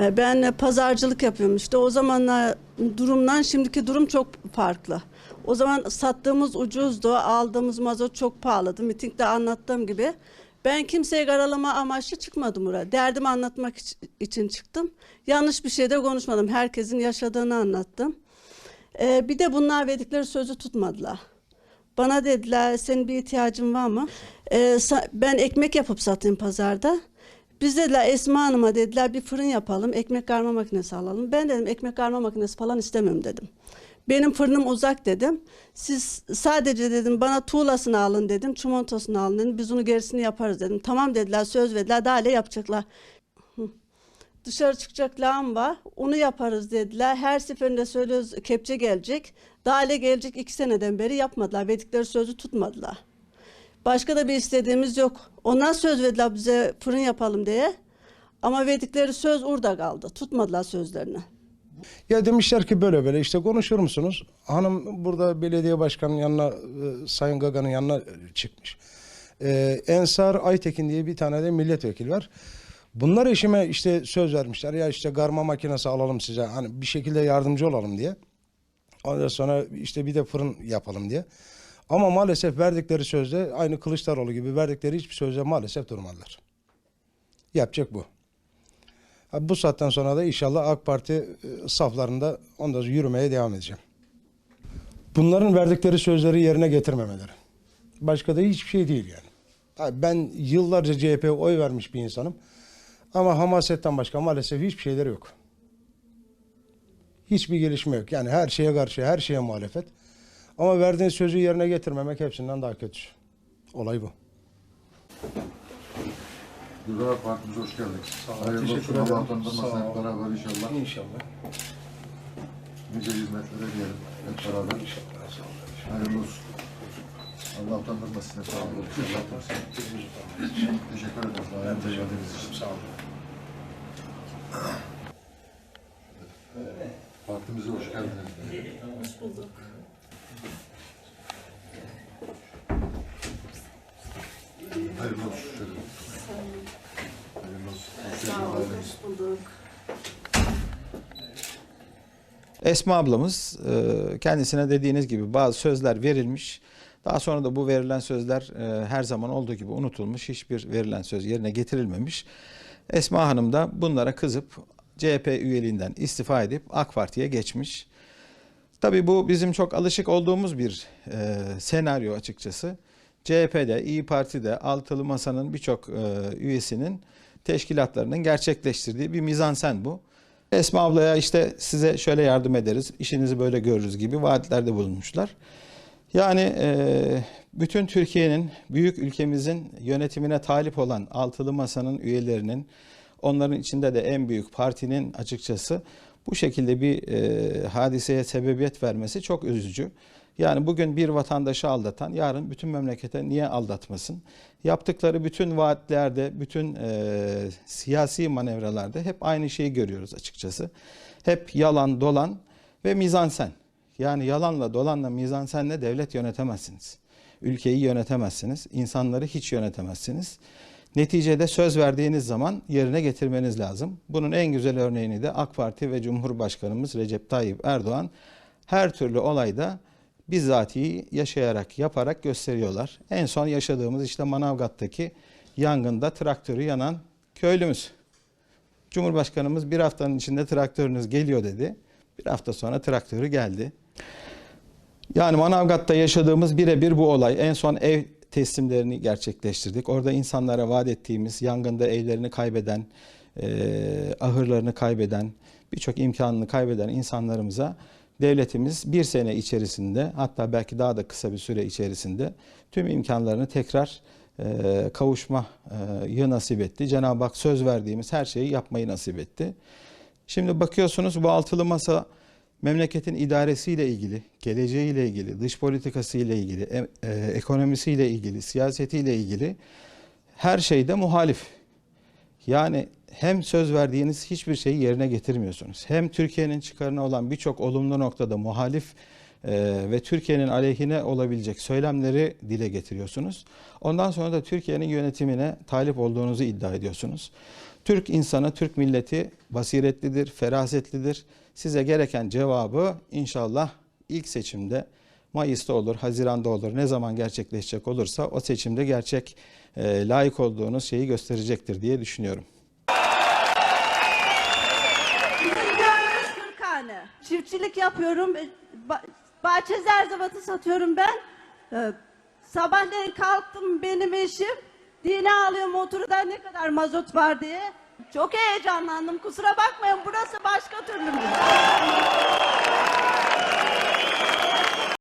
E, Ben pazarcılık yapıyorum işte o zamanlar durumdan şimdiki durum çok farklı. O zaman sattığımız ucuzdu, aldığımız mazot çok pahalıydı. Mitingde anlattığım gibi. Ben kimseye karalama amaçlı çıkmadım buraya. Derdimi anlatmak iç- için çıktım. Yanlış bir şey de konuşmadım. Herkesin yaşadığını anlattım. E, bir de bunlar verdikleri sözü tutmadılar. Bana dediler senin bir ihtiyacın var mı? E, sa- ben ekmek yapıp satayım pazarda. Biz dediler Esma Hanım'a dediler bir fırın yapalım, ekmek karma makinesi alalım. Ben dedim ekmek karma makinesi falan istemiyorum dedim. Benim fırınım uzak dedim. Siz sadece dedim bana tuğlasını alın dedim, çimentosunu alın dedim. Biz onu gerisini yaparız dedim. Tamam dediler, söz verdiler, daha ne yapacaklar. Dışarı çıkacak lağım var, onu yaparız dediler. Her seferinde söylüyoruz kepçe gelecek. Daha gelecek iki seneden beri yapmadılar. Verdikleri sözü tutmadılar. Başka da bir istediğimiz yok. Onlar söz verdiler bize fırın yapalım diye. Ama verdikleri söz orada kaldı. Tutmadılar sözlerini. Ya demişler ki böyle böyle işte konuşur musunuz? Hanım burada belediye başkanının yanına, e, Sayın Gaga'nın yanına e, çıkmış. E, Ensar Aytekin diye bir tane de milletvekili var. Bunlar eşime işte söz vermişler ya işte garma makinesi alalım size hani bir şekilde yardımcı olalım diye. Ondan sonra işte bir de fırın yapalım diye. Ama maalesef verdikleri sözde aynı Kılıçdaroğlu gibi verdikleri hiçbir sözde maalesef durmadılar. Yapacak bu. Bu saatten sonra da inşallah AK Parti e, saflarında sonra yürümeye devam edeceğim. Bunların verdikleri sözleri yerine getirmemeleri. Başka da hiçbir şey değil yani. Ben yıllarca CHP'ye oy vermiş bir insanım. Ama hamasetten başka maalesef hiçbir şeyleri yok. Hiçbir gelişme yok. Yani her şeye karşı, her şeye muhalefet. Ama verdiğin sözü yerine getirmemek hepsinden daha kötü. Olay bu. Güzel partimize hoş geldik. Sağ Hayırlı teşekkür olsun. ederim. Allah utandırmasın Sağ hep beraber inşallah. İnşallah. Nice hizmetlere diyelim hep beraber. İnşallah. Sağ olun. Hayırlı olsun. Allah utandırmasın hep beraber. Teşekkür ederiz. Ayağınıza geldiğiniz için. Sağ olun. Partimize hoş geldiniz. Hoş bulduk. Hayırlı olsun. Hayırlı olsun. Sağ ol, geldiniz. hoş bulduk. Esma ablamız e, kendisine dediğiniz gibi bazı sözler verilmiş. Daha sonra da bu verilen sözler e, her zaman olduğu gibi unutulmuş. Hiçbir verilen söz yerine getirilmemiş. Esma Hanım da bunlara kızıp CHP üyeliğinden istifa edip AK Parti'ye geçmiş. Tabii bu bizim çok alışık olduğumuz bir e, senaryo açıkçası. CHP'de, İyi Parti'de, Altılı Masa'nın birçok e, üyesinin teşkilatlarının gerçekleştirdiği bir mizansen bu. Esma ablaya işte size şöyle yardım ederiz, işinizi böyle görürüz gibi vaatlerde bulunmuşlar. Yani e, bütün Türkiye'nin, büyük ülkemizin yönetimine talip olan Altılı Masa'nın üyelerinin, onların içinde de en büyük partinin açıkçası bu şekilde bir e, hadiseye sebebiyet vermesi çok üzücü. Yani bugün bir vatandaşı aldatan yarın bütün memlekete niye aldatmasın? Yaptıkları bütün vaatlerde, bütün e, siyasi manevralarda hep aynı şeyi görüyoruz açıkçası. Hep yalan, dolan ve mizansen. Yani yalanla, dolanla, mizansenle devlet yönetemezsiniz. Ülkeyi yönetemezsiniz. insanları hiç yönetemezsiniz. Neticede söz verdiğiniz zaman yerine getirmeniz lazım. Bunun en güzel örneğini de AK Parti ve Cumhurbaşkanımız Recep Tayyip Erdoğan her türlü olayda bizzatihi yaşayarak, yaparak gösteriyorlar. En son yaşadığımız işte Manavgat'taki yangında traktörü yanan köylümüz. Cumhurbaşkanımız bir haftanın içinde traktörünüz geliyor dedi. Bir hafta sonra traktörü geldi. Yani Manavgat'ta yaşadığımız birebir bu olay. En son ev teslimlerini gerçekleştirdik. Orada insanlara vaat ettiğimiz yangında evlerini kaybeden, eee, ahırlarını kaybeden, birçok imkanını kaybeden insanlarımıza devletimiz bir sene içerisinde hatta belki daha da kısa bir süre içerisinde tüm imkanlarını tekrar eee kavuşmayı nasip etti. Cenab-ı Hak söz verdiğimiz her şeyi yapmayı nasip etti. Şimdi bakıyorsunuz bu altılı masa memleketin idaresiyle ilgili, geleceğiyle ilgili, dış politikasıyla ilgili, e- ekonomisiyle ilgili, siyasetiyle ilgili her şeyde muhalif. Yani hem söz verdiğiniz hiçbir şeyi yerine getirmiyorsunuz. Hem Türkiye'nin çıkarına olan birçok olumlu noktada muhalif e, ve Türkiye'nin aleyhine olabilecek söylemleri dile getiriyorsunuz. Ondan sonra da Türkiye'nin yönetimine talip olduğunuzu iddia ediyorsunuz. Türk insanı, Türk milleti basiretlidir, ferasetlidir. Size gereken cevabı inşallah ilk seçimde Mayıs'ta olur, Haziran'da olur. Ne zaman gerçekleşecek olursa o seçimde gerçek e, layık olduğunuz şeyi gösterecektir diye düşünüyorum. Kırkhane. Çiftçilik yapıyorum. E, ba- Bahçe zerzevatı satıyorum ben. Ee, sabahleyin kalktım benim eşim. Dine alıyor motoru da ne kadar mazot var diye. Çok heyecanlandım. Kusura bakmayın burası başka türlü?